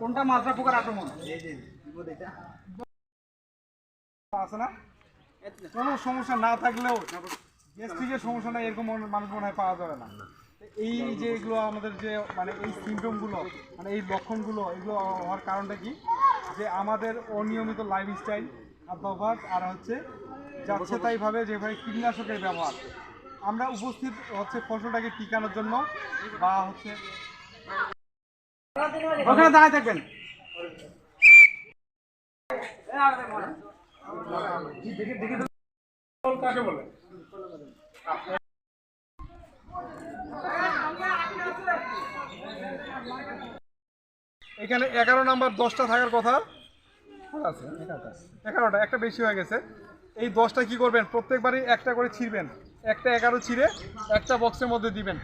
কোনটা মাজরা পোকার আক্রমণ? আছে না? কোনো সমস্যা না থাকলেও গ্যাস্ট্রিকের সমস্যা নাই এরকম মনে- মানুষ মনে হয় পাওয়া যাবে না। এই যে এগুলো আমাদের যে মানে এই সিমটমগুলো মানে এই লক্ষণগুলো এগুলো হওয়ার কারণটা কি? যে আমাদের অনিয়মিত লাইফস্টাইল খাদ্যাভ্যাস আর হচ্ছে যাচ্ছে তাইভাবে যেভাবে কীটনাশকের ব্যবহার। আমরা উপস্থিত হচ্ছে ফসলটাকে টিকানোর জন্য বা হচ্ছে ওখানে দাঁড়ায় থাকবেন। এখানে এগারো নাম্বার দশটা থাকার কথা। এগারোটা, একটা বেশি হয়ে গেছে। এই দশটা কি করবেন? প্রত্যেকবারই একটা করে ছিঁড়বেন। একটা এগারো ছিঁড়ে একটা বক্সের মধ্যে দিবেন।